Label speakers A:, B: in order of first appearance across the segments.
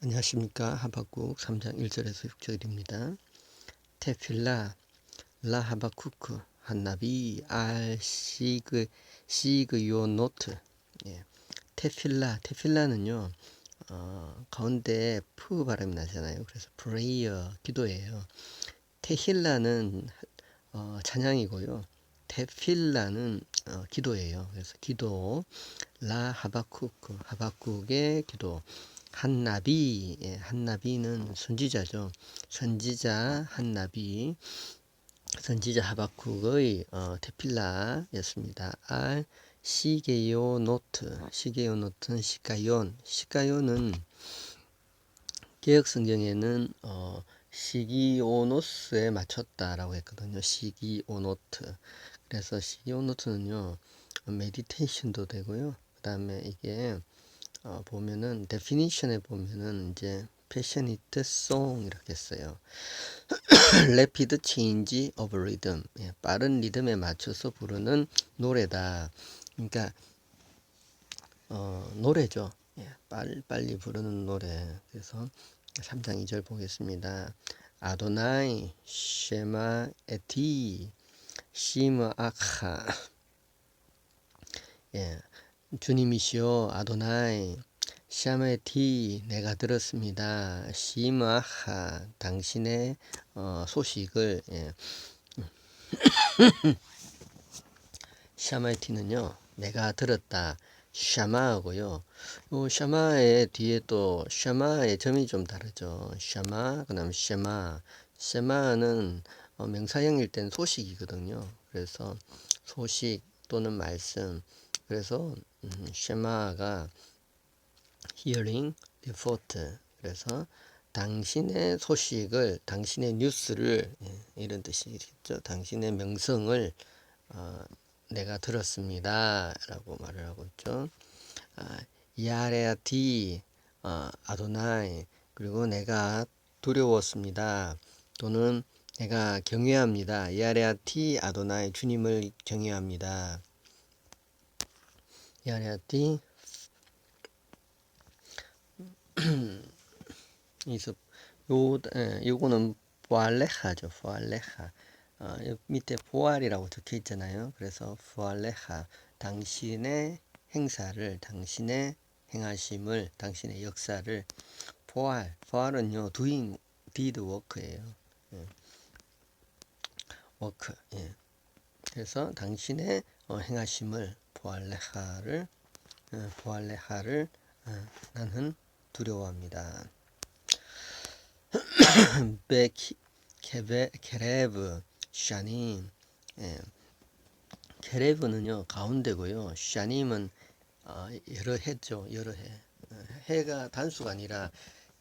A: 안녕하십니까 하박국 3장 1절에서 6절입니다. 테필라 라 하바쿠크 한나비 알 시그 시그 요 노트 예. 테필라 테필라는요 어, 가운데 푸 발음이 나잖아요. 그래서 프레이어 기도예요. 테힐라는 어, 찬양이고요. 테필라는 어, 기도예요. 그래서 기도 라 하바쿠크 하바국의 기도 한나비 예, 한나비는 선지자죠. 선지자 한나비 선지자 하바쿡의 어, 테필라였습니다. 알 시게요 노트 시게요 노트는 시가yon 시가요는 개혁 성경에는 어, 시기오노스에 맞췄다라고 했거든요. 시기오노트. 그래서 시기오노트는요, 메디테이션도 되고요. 그 다음에 이게 어, 보면은 데피니션에 보면은 이제 패셔니트 송 이렇게 써요. change of rhythm. 예, 빠른 리듬에 맞춰서 부르는 노래다. 그러니까 어, 노래죠. 예, 빨리 빨리 부르는 노래. 그래서 3장 2절 보겠습니다. 아도나이 쉐마 에티 시므 아카 예, 주님이시여 아도나이 샤메티 내가 들었습니다. 시마하 당신의 어, 소식을 예. 샤마티는요 내가 들었다. 샤마하고요. 요 샤마의 뒤에 또 샤마의 점이 좀 다르죠. 샤마 그다음 쉐마. 쉐마는 어, 명사형일 땐 소식이거든요. 그래서 소식 또는 말씀 그래서 음, 쉐마가 hearing report 그래서 당신의 소식을 당신의 뉴스를 예, 이런 뜻이겠죠. 당신의 명성을 어, 내가 들었습니다 라고 말을 하고 있죠. 아, 야레아티 어, 아도나이 그리고 내가 두려웠습니다. 또는 내가 경외합니다. 야레아티 아도나이 주님을 경외합니다 야레아티 이서 요 에, 요거는 부알레하죠. 부알레하. 어, 요 밑에 부알이라고 적혀 있잖아요. 그래서 부알레하 당신의 행사를 당신의 행하심을 당신의 역사를 부알 부알은요 doing did work예요. 예. work. 예. 그래서 당신의 어, 행하심을 부알레하를 어, 부알레하를 어, 나는 두려워합니다. 베케베 케레브 샤님 예. 케레브는요 가운데고요 샤님은 어, 여러 해죠 여러 해 어, 해가 단수가 아니라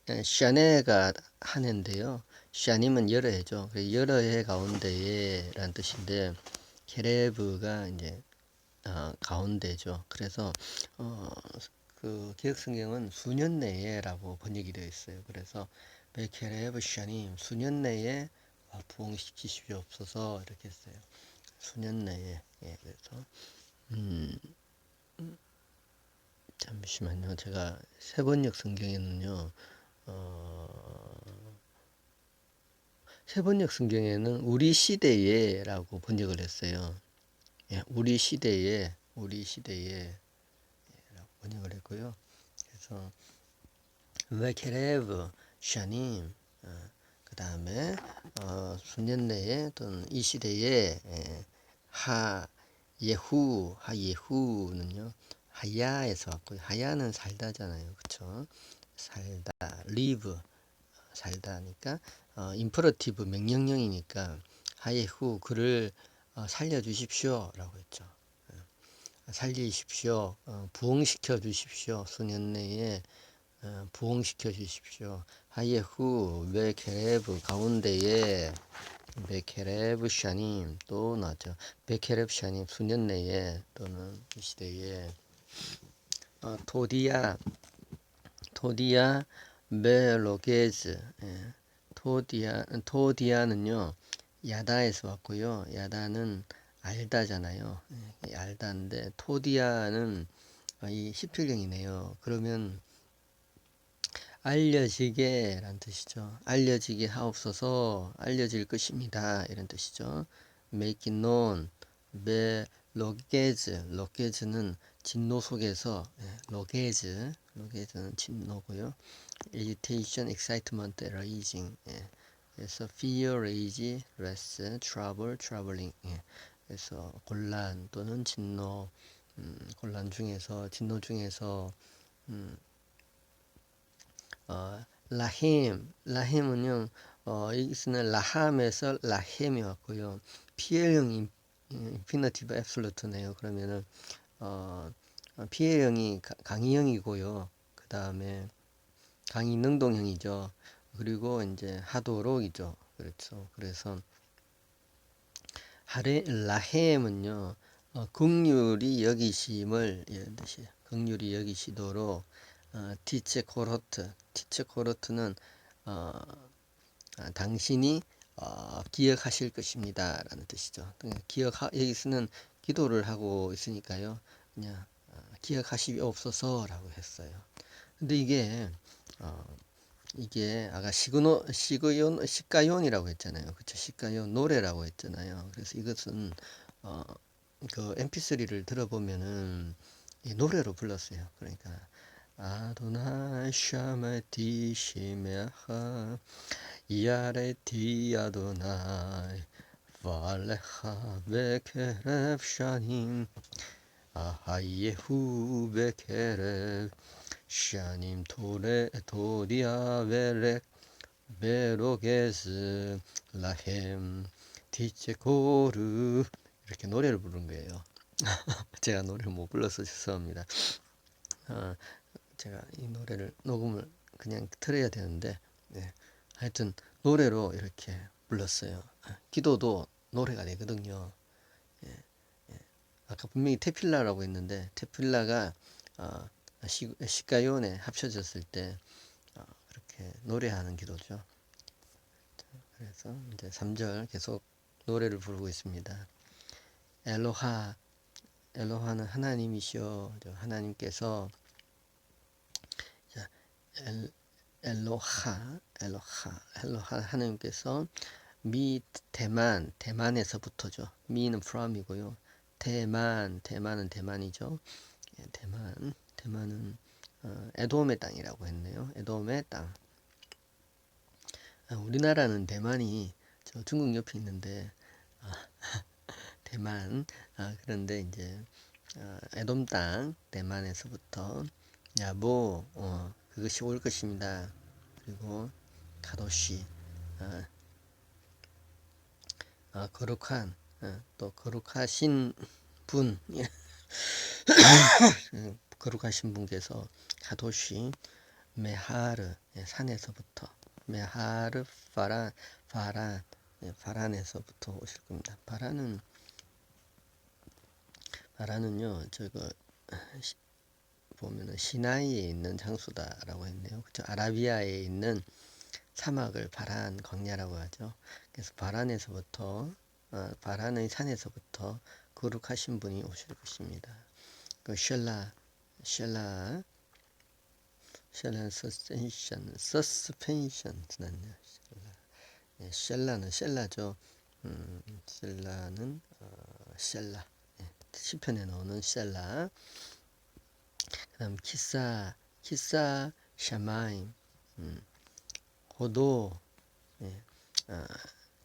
A: 예, 샤네가 한 해인데요 샤님은 여러 해죠 여러 해 가운데에란 뜻인데 케레브가 이제 어, 가운데죠 그래서 어, 그 개혁 성경은 수년 내에라고 번역이 되어 있어요. 그래서 베케레브 샤님 수년 내에 부흥시키시옵소서 이렇게 했어요. 수년 내에 예, 그래서 음, 잠시만요. 제가 세번역 성경에는요. 어, 세번역 성경에는 우리 시대에 라고 번역을 했어요. 예, 우리 시대에 우리 시대에 번역을 했고요. 그래서 웨케레브 샤님 어, 그 다음에 어, 수년 내에 또는 이 시대에 에, 하 예후 하 예후는요 하야에서 왔고요. 하야는 살다잖아요, 그렇죠? 살다 live 살다니까 어, 임퍼러티브 명령형이니까 하예 후 그를 어, 살려주십시오라고 했죠. 살리십시오. 어, 부흥시켜 주십시오. 수년 내에 어, 부흥시켜 주십시오. 하예 후 베케레브 가운데에 베케레브 샤님 또 나죠. 베케레브 샤님 수년 내에 또는 이 시대에 어, 토디아 토디아 베로게즈 예. 토디아 토디아는요 야다에서 왔고요. 야다는 알다잖아요. 예, 알다인데 토디아는 이 17경이네요. 그러면 알려지게 라는 뜻이죠. 알려지게 하옵소서 알려질 것입니다. 이런 뜻이죠. make it known 매 로게즈 로게즈는 진노 속에서 예, 로게즈 로게즈는 진노고요. Agitation, excitement, raising 예. 그래서 fear, rage, rest, trouble, troubling 예. 그래서 곤란 또는 진노. 음, 곤란 중에서 진노 중에서 음, 어, 라힘. 라힘은요 어, 여기서는 라함에서 라햄이 왔고요. 피해형 인피니티브 앱솔루트네요. 그러면은 어, 피해형이 가- 강의형이고요. 그 다음에 강의 능동형이죠 그리고 이제 하도록이죠 그렇죠 그래서 하레 라햄은요 어, 극률이 여기심을 이런 뜻이에요. 극률이 여기시도록 어, 티체 코로트 티체 코로트는 어, 아, 당신이 어, 기억하실 것입니다 라는 뜻이죠. 그러니까 기억 여기서는 기도를 하고 있으니까요. 그냥 어, 기억하시옵소서라고 했어요. 근데 이게 어, 이게 아까 시그노 시그yon 시가연이라고 했잖아요. 그쵸? 시가연 노래라고 했잖아요. 그래서 이것은 어, 그 MP3를 들어보면은 이 노래로 불렀어요. 그러니까 아도나이 샤메티 시메하 야레티 아도나이 발레하 베케렙 샤님 아하예후 베케렙 샤님 토레 토디아 베렉 베로게스 라헴 티체코르 이렇게 노래를 부른 거예요. 제가 노래를 못 불러서 죄송합니다. 어, 제가 이 노래를 녹음을 그냥 틀어야 되는데 네. 하여튼 노래로 이렇게 불렀어요. 아, 기도도 노래가 되거든요. 예, 예. 아까 분명히 테필라라고 했는데 테필라가 어, 시, 시가요네 합쳐졌을 때 어, 그렇게 노래하는 기도죠. 자, 그래서 이제 3절 계속 노래를 부르고 있습니다. 엘로하 엘로하는 하나님이시여. 저 하나님께서 자, 엘, 엘로하 엘로하 엘로하 하나님께서 미 대만 대만에서부터죠. 미는 from이고요. 대만 대만은 대만이죠. 예, 대만 대만은 어, 에돔의 땅이라고 했네요 에돔의 땅 아, 우리나라는 대만이 저 중국 옆에 있는데 아, 대만 아, 그런데 이제 어, 에돔 땅 대만에서부터 야보 어, 그것이 올 것입니다. 그리고 가도시 아, 아, 거룩한 어, 또 거룩하신 분 예. 음, 거룩하신 분께서 가도시 메하르 예, 산에서부터 메하르 파란 파란 예, 파란에서부터 오실 겁니다. 파란은 파란은요 저거 시- 보면은 시나이에 있는 장수다라고 했네요. 그죠? 아라비아에 있는 사막을 바란 광야라고 하죠. 그래서 바란에서부터 어, 바란의 산에서부터 거룩하신 분이 오실 것입니다. 그 쉘라 쉘라 쉘라 서스펜션 서스펜션 지났네요. 쉘라 예, 쉘라는 쉘라죠. 음, 쉘라는 어, 쉘라 예, 시편에 나오는 쉘라 그 다음 키사 키사 샤마임 음, 호도 예, 아,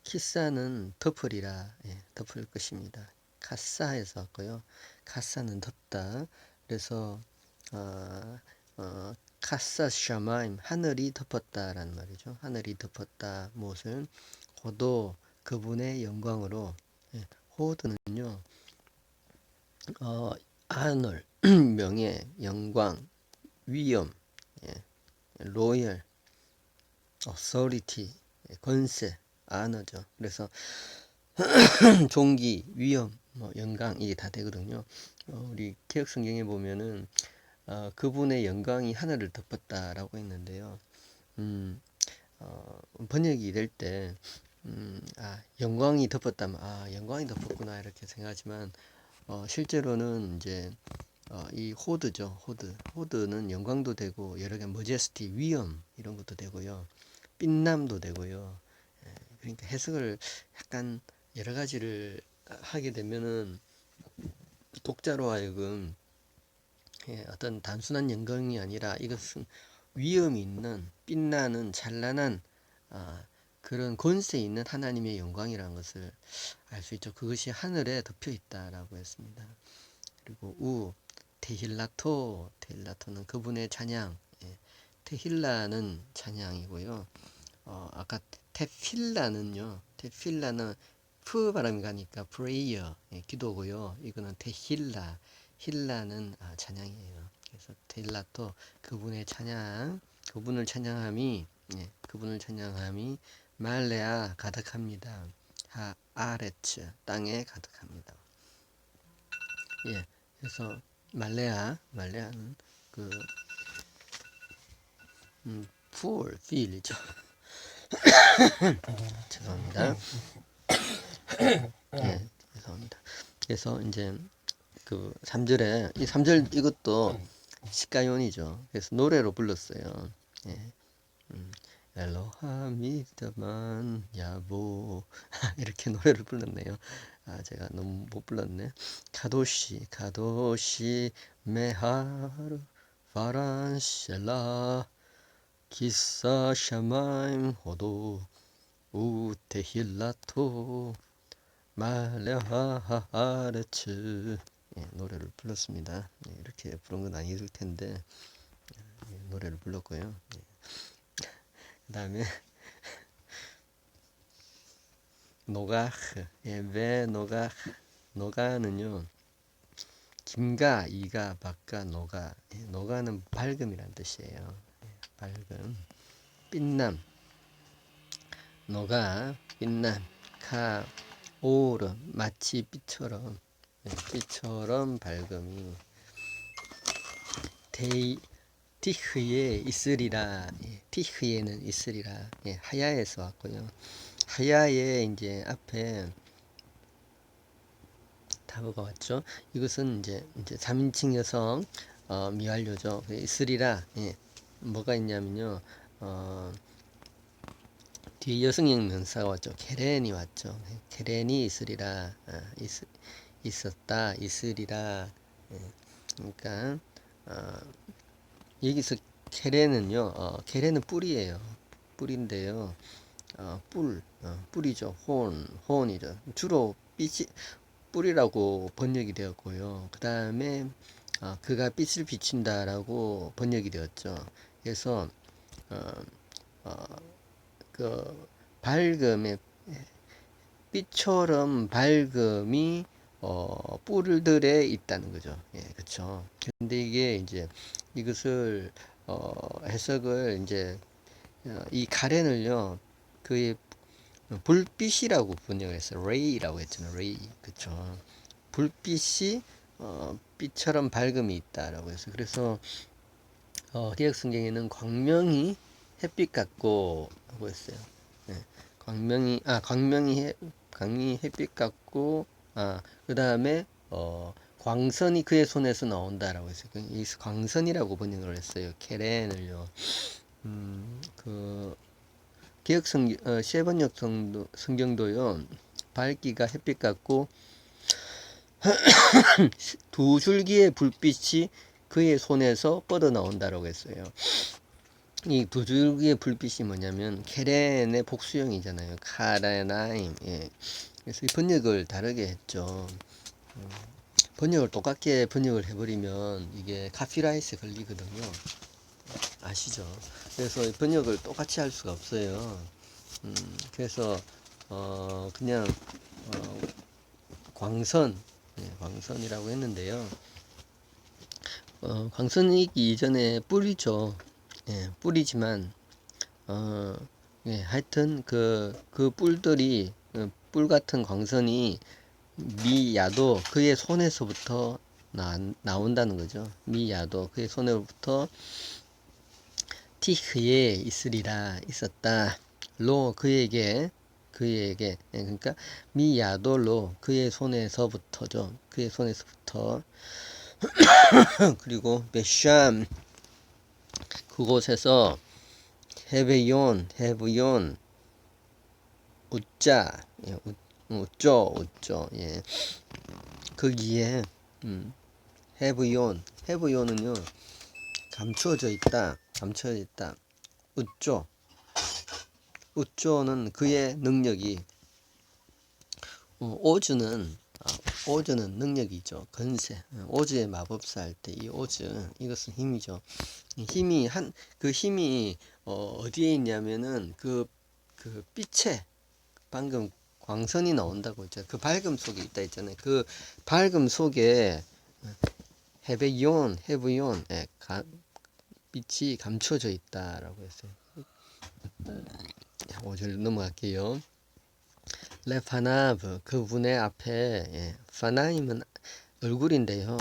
A: 키사는 덮으리라 예, 덮을 것입니다. 카사에서 왔고요. 카사는 덮다. 그래서 어, 어, 카사 샤마임 하늘이 덮었다라는 말이죠. 하늘이 덮었다 무엇을 호도 그분의 영광으로 예, 호드는요 어, 하늘 명예 영광 위엄 예, 로열 authority 예, 권세 아너죠. 그래서 종기 위엄 뭐 영광 이게 다 되거든요. 어, 우리 개혁 성경에 보면은 어, 그분의 영광이 하늘을 덮었다라고 했는데요. 음, 어, 번역이 될 때, 음, 아, 영광이 덮었다면, 아, 영광이 덮었구나, 이렇게 생각하지만, 어, 실제로는 이제, 어, 이 호드죠. 호드. 호드는 영광도 되고 여러 개 머제스티 위엄 이런 것도 되고요. 빛남도 되고요. 예, 그러니까 해석을 약간 여러 가지를 하게 되면은 독자로 하여금 예, 어떤 단순한 영광이 아니라 이것은 위엄이 있는 빛나는 찬란한 아, 그런 권세 있는 하나님의 영광이라는 것을 알 수 있죠. 그것이 하늘에 덮여 있다라고 했습니다. 그리고 우 테힐라토 테힐라토는 그분의 찬양 예, 테힐라는 찬양이고요. 어, 아까 테필라는요. 테필라는 프 발음이 가니까 프레이어 예, 기도고요. 이거는 테힐라 힐라는 아, 찬양이에요. 그래서 테힐라토 그분의 찬양 그분을 찬양함이 예, 그분을 찬양함이 말레아 가득합니다. 하 아레츠 땅에 가득합니다. 예, 그래서 말레아 말레아는 그 음, poor feel이죠. 죄송합니다. 예, 죄송합니다. 그래서 이제 그 3절에 이 3절 이것도 시가연이죠. 그래서 노래로 불렀어요. 예. 음, 엘로하 미드만 야보 이렇게 노래를 불렀네요. 아 제가 너무 못 불렀네. 카도시 카도시 메하르 파란셀라 기사 샤마임 호도 우테힐라토 말레하하르츠 예, 노래를 불렀습니다. 예, 이렇게 부른 건 아닐 텐데 예, 노래를 불렀고요. 예. 그 다음에 노가흐 예, 왜 노가흐 노가는요 김가 이가 박가 노가 예, 노가는 밝음이란 뜻이에요. 예, 밝음 빛남 노가 빛남 카 오르 마치 빛처럼. 예, 빛처럼 밝음이 데이 티흐에 있으리라. 예, 티흐에는 있으리라. 예, 하야에서 왔고요. 하야에 이제 앞에 다보가 왔죠. 이것은 이제 이제 3인칭 여성 어, 미완료죠. 그 있으리라. 예, 뭐가 있냐면요. 어, 뒤에 여성형 명사가 왔죠 케렌이 왔죠 케렌이 있으리라 아, 있, 있었다 있으리라 예, 그러니까 어, 여기서 케레는요, 어, 케레는 뿌리예요. 뿌리인데요. 어, 뿔, 어, 뿌리죠. 혼, 혼이죠. 주로 빛이 뿌리라고 번역이 되었고요. 그 다음에 어, 그가 빛을 비춘다라고 번역이 되었죠. 그래서 어, 어, 그 밝음의 빛처럼 밝음이 어, 뿔들에 있다는 거죠. 예, 그렇죠. 근데 이게 이제 이것을 어, 해석을 이제 어, 이 가렌을요 그의 불빛이라고 번역을 했어요. 레이라고 했잖아요. 레이, 그렇죠. 불빛이 어, 빛처럼 밝음이 있다라고 해서 그래서 어, 디역 성경에는 광명이 햇빛 같고 하고 했어요. 예, 광명이 아 광명이 해, 광이 햇빛 같고 아, 그 다음에, 어, 광선이 그의 손에서 나온다라고 했어요. 그이 광선이라고 번역을 했어요. 케렌을요. 음, 그, 개혁 성, 어, 쉐번역 성도, 성경도요. 밝기가 햇빛 같고, 두 줄기의 불빛이 그의 손에서 뻗어 나온다라고 했어요. 이 두 줄기의 불빛이 뭐냐면, 케렌의 복수형이잖아요. 카레나임. 예. 그래서 이 번역을 다르게 했죠. 음, 번역을 똑같게 번역을 해버리면 이게 카피라이트에 걸리거든요. 아시죠? 그래서 번역을 똑같이 할 수가 없어요. 음, 그래서 어, 그냥 어, 광선, 네, 광선이라고 했는데요. 어, 광선이기 이전에 뿌리죠. 예, 뿌리지만 어, 예, 하여튼 그, 그 뿔들이 어, 뿔 같은 광선이 미야도 그의 손에서부터 나, 나온다는 거죠. 미야도 그의 손에부터 티흐에 있으리라 있었다. 로 그에게 그에게 예, 그러니까 미야도로 그의 손에서부터죠. 그의 손에서부터 그리고 베샴 그곳에서 해베yon 해브yon 웃자 예, 웃, 웃죠 웃죠 예. 거기에 음, 해브yon 해브요는요 감추어져 있다 감추어져 있다. 웃죠. 웃죠는 그의 능력이 어, 오즈는 아, 오즈는 능력이죠. 어, 오즈의 마법사 할 때 이 오즈 이것은 힘이죠. 이 힘이 한 그 힘이 어, 어디에 있냐면은 그그 빛에 방금 광선이 나온다고 했죠 그 밝음 속에 있다 했잖아요. 그 밝음 속에 헤베yon 헤브yon 예, 가, 빛이 감춰져 있다라고 했어요. 자, 5절 넘어갈게요. 레파나브 그분의 앞에 예, 파나임은 얼굴인데요.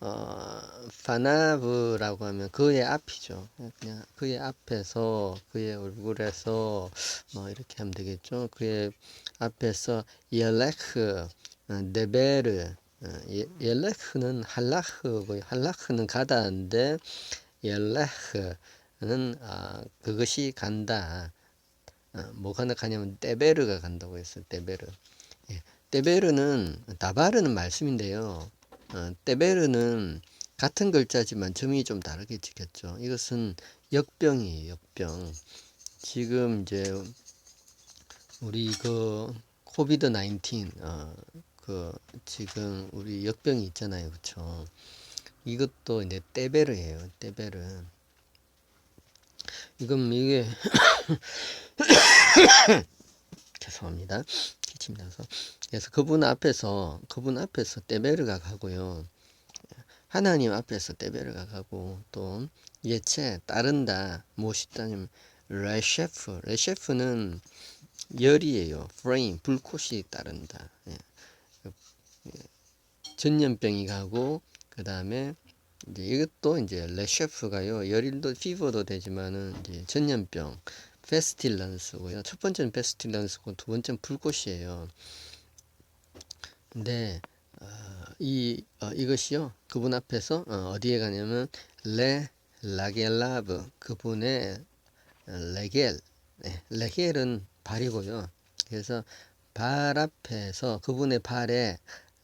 A: 어, 파나브라고 하면 그의 앞이죠. 예, 그냥 그의 앞에서 그의 얼굴에서 뭐 이렇게 하면 되겠죠. 그의 앞에서 예레크 어, 데베르 어, 예, 예레크는 할라흐고 할라흐는 가다인데 예레크는 아, 그것이 간다. 어, 뭐가 가냐면 떼베르가 간다고 했어요. 떼베르. 예. 떼베르는 다바르는 말씀인데요. 어, 떼베르는 같은 글자지만 점이 좀 다르게 찍혔죠. 이것은 역병이에요. 역병. 지금 이제 우리 그 코비드 19 어, 그 지금 우리 역병이 있잖아요. 그렇죠? 이것도 이제 떼베르예요. 떼베르. 이건 이게 죄송합니다. 기침 나서. 그래서 그분 앞에서 그분 앞에서 떼베르가 가고요. 하나님 앞에서 떼베르가 가고 또 예체 따른다 무엇이다냐면 레셰프 레셰프는 열이에요. 프레임 불꽃이 따른다. 예. 예. 전염병이 가고 그 다음에 이제 이것도 이제 레셰프가요 열일도 피버도 되지만은 이제 전염병 페스틸런스고요. 첫 번째는 페스틸런스고 두 번째는 불꽃이에요. 근데 어, 이 어, 이것이요. 그분 앞에서 어, 디에 가냐면 레 라겔라브 그분의 레겔 네, 레겔은 발이고요. 그래서 발 앞에서 그분의 발에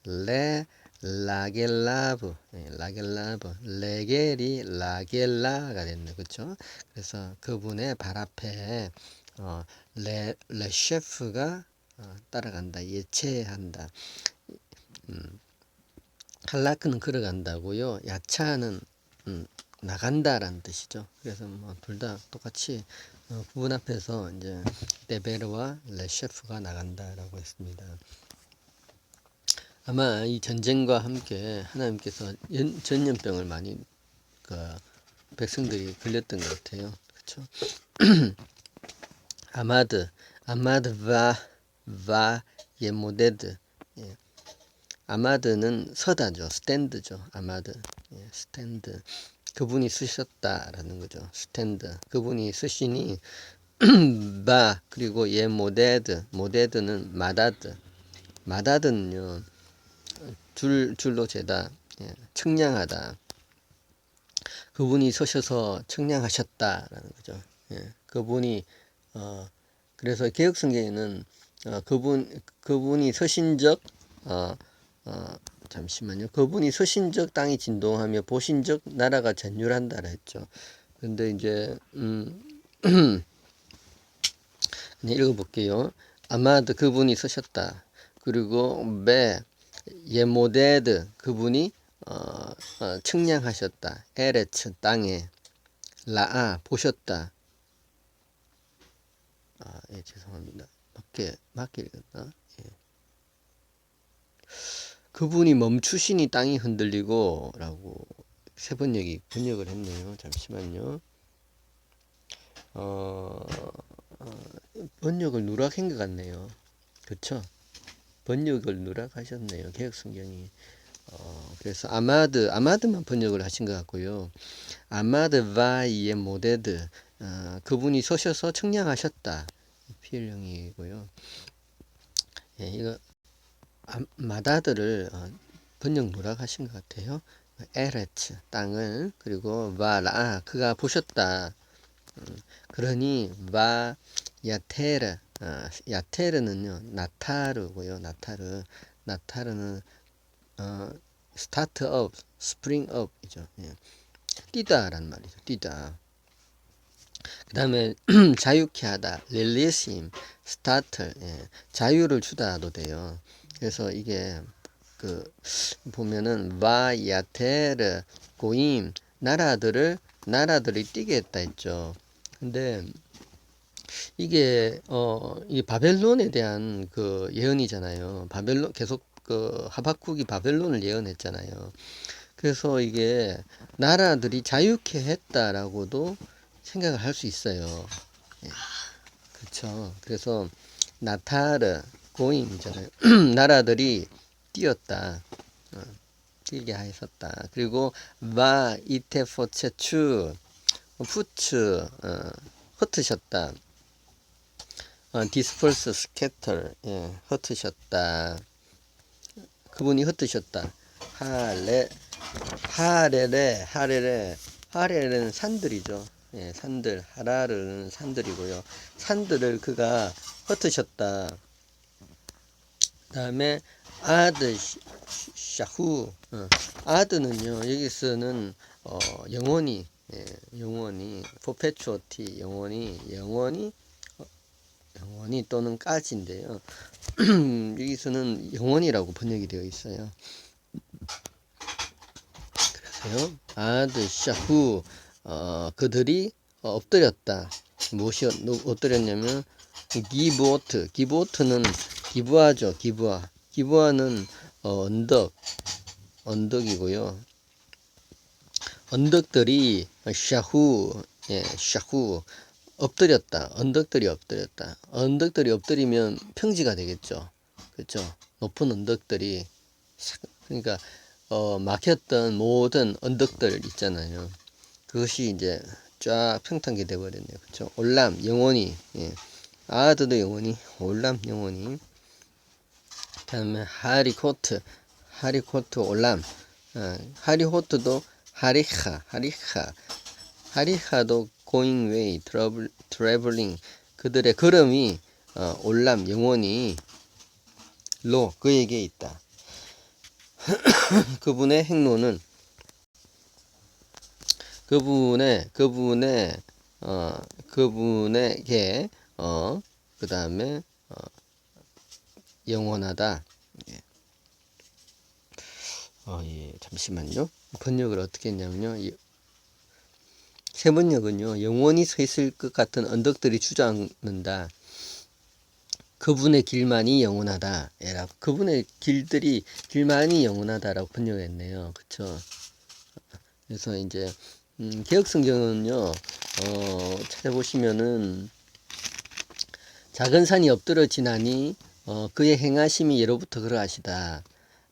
A: 레 라겔라브, 예, 라겔라브, 레겔이 라겔라가 됐네, 그렇죠? 그래서 그분의 발 앞에 어, 레 레셰프가 어, 따라간다, 예체한다. 음, 할라크는 걸어간다고요. 야차는 음, 나간다라는 뜻이죠. 그래서 뭐 둘 다 똑같이 어, 그분 앞에서 이제 데베르와 레셰프가 나간다라고 했습니다. 아마 이 전쟁과 함께 하나님께서 연, 전염병을 많이 그 백성들이 걸렸던 것 같아요. 그렇죠? 아마드, 아마드 바, 바 예모데드. 예. 아마드는 서다죠. 스탠드죠. 아마드. 예, 스탠드. 그분이 쓰셨다라는 거죠. 스탠드. 그분이 쓰시니 바 그리고 예 모데드. 모데드는 마다드. 마다드는요. 줄 줄로 재다 예, 측량하다 그분이 서셔서 측량하셨다라는 거죠. 예, 그분이 어 그래서 개혁 성경에는 어, 그분 그분이 서신적 어, 어, 잠시만요. 그분이 서신적 땅이 진동하며 보신적 나라가 전율한다라 했죠. 근데 이제 음 네, 읽어볼게요. 아마도 그분이 서셨다. 그리고 배 예모데드 그분이 어, 어, 측량하셨다. 에레츠 땅에 라아 보셨다. 아, 예, 죄송합니다. 맞게 맞게 읽었나? 예. 그분이 멈추시니 땅이 흔들리고라고 세 번역이 번역을 했네요. 잠시만요. 어, 어 번역을 누락한 것 같네요. 그렇죠? 번역을 누락하셨네요. 개혁 성경이. 어, 그래서 아마드 아마드만 번역을 하신 것 같고요. 아마드 바이의 모데드 어, 그분이 서셔서 청량하셨다. 피엘령이고요. 예, 이거 아, 마다들을 어, 번역 누락하신 것 같아요. 에레츠 땅을 그리고 바라 아, 그가 보셨다. 음, 그러니 바 야테르 아, 야테르는요 나타르고요 나타르 나타르는 어, 스타트 업 스프링 업이죠. 예. 뛰다라는 말이죠. 뛰다. 그 다음에 자유케 하다 릴리심 스타트 예. 자유를 주다도 돼요. 그래서 이게 그 보면은 바야테르 고임 나라들을 나라들이 뛰게 했다 했죠. 근데 이게 어 이 바벨론에 대한 그 예언이잖아요. 바벨론 계속 그 하박국이 바벨론을 예언했잖아요. 그래서 이게 나라들이 자유케 했다라고도 생각을 할 수 있어요. 예. 그렇죠. 그래서 나타르 고임이잖아요. 나라들이 뛰었다. 어, 뛰게 하였었다. 그리고 바 이테포체추 푸츠 어, 흩으셨다. 어, 디스펄스 스캐터 예, 흩으셨다. 그분이 흩으셨다. 하레 하레레 하레레 하레레는 산들이죠. 예, 산들 하라르는 산들이고요. 산들을 그가 흩으셨다. 그 다음에 아드 시- 샤후 어, 아드는요 여기서는 어, 영원히 예, 영원히 포페추어티 영원히 영원히 어, 영원히 또는 까지인데요. 여기서는 영원이라고 번역이 되어 있어요. 그래서요 아드 샤후 어, 그들이 어, 엎드렸다. 무엇이 엎- 엎드렸냐면 기브오트. 기브오트는 기부하죠 기부하. 기부하는 어, 언덕. 언덕이고요. 언덕들이 샤후 예 샤후 엎드렸다. 언덕들이 엎드렸다. 언덕들이 엎드리면 평지가 되겠죠. 그렇죠? 높은 언덕들이 싹- 그러니까 어, 막혔던 모든 언덕들 있잖아요. 그것이 이제 쫙 평탄하게 돼버렸네요. 그렇죠? 올람 영원히. 예. 아드도 영원히 올람 영원히. 그다음에 하리코트. 하리코트 올람. 어, 하리호트도 하리하 하리하 하리하도 going way travel, traveling 그들의 걸음이 어, 올람 영원히 로 그에게 있다 그분의 행로는 그분의 그분의 어 그분에게 어 그다음에 어 영원하다. 예. 어, 예, 잠시만요. 번역을 어떻게 했냐면요. 이- 세 번역은요, 영원히 서 있을 것 같은 언덕들이 주저앉는다. 그분의 길만이 영원하다. 그분의 길들이 길만이 영원하다라고 번역했네요. 그쵸? 그래서 이제 음, 개혁 성경은요, 어, 찾아보시면은 작은 산이 엎드러지나니 어, 그의 행하심이 예로부터 그러하시다.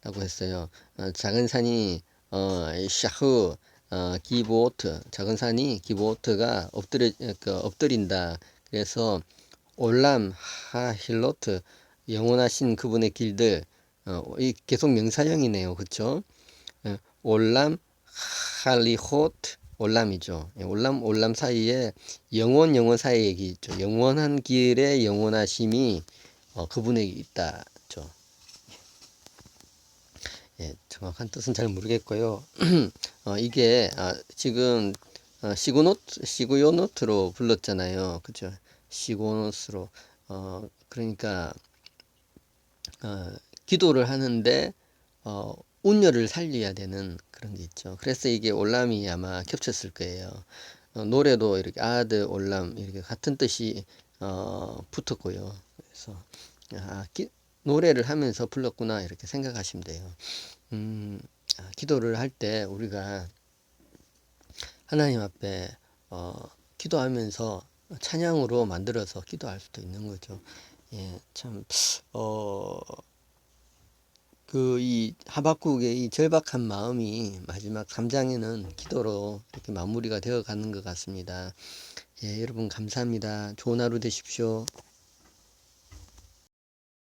A: 라고 했어요. 어, 작은 산이 어, 샤흐 어, 기보트 작은 산이 기보트가 엎드려 그 엎드린다. 그래서 올람 하힐로트 영원하신 그분의 길들 어, 이 계속 명사형이네요. 그렇죠? 올람 할리호트 올람이죠. 예, 올람 올람 사이에 영원 영원 사이에 얘기 있죠. 영원한 길에 영원하심이 어, 그분에게 있다죠. 예, 정확한 뜻은 잘 모르겠고요. 어, 이게 아, 지금 어, 시고노트 시고요노트로 불렀잖아요. 그죠? 시고노스로 어, 그러니까 어, 기도를 하는데 어, 운율을 살려야 되는 그런 게 있죠. 그래서 이게 올람이 아마 겹쳤을 거예요. 어, 노래도 이렇게 아드 올람 이렇게 같은 뜻이 어, 붙었고요. 그래서 아, 기, 노래를 하면서 불렀구나 이렇게 생각하시면 돼요. 음, 아, 기도를 할 때 우리가 하나님 앞에 어, 기도하면서 찬양으로 만들어서 기도할 수도 있는 거죠. 예, 참, 어, 그, 이 하박국의 이 절박한 마음이 마지막 3장에는 기도로 이렇게 마무리가 되어 가는 것 같습니다. 예, 여러분 감사합니다. 좋은 하루 되십시오.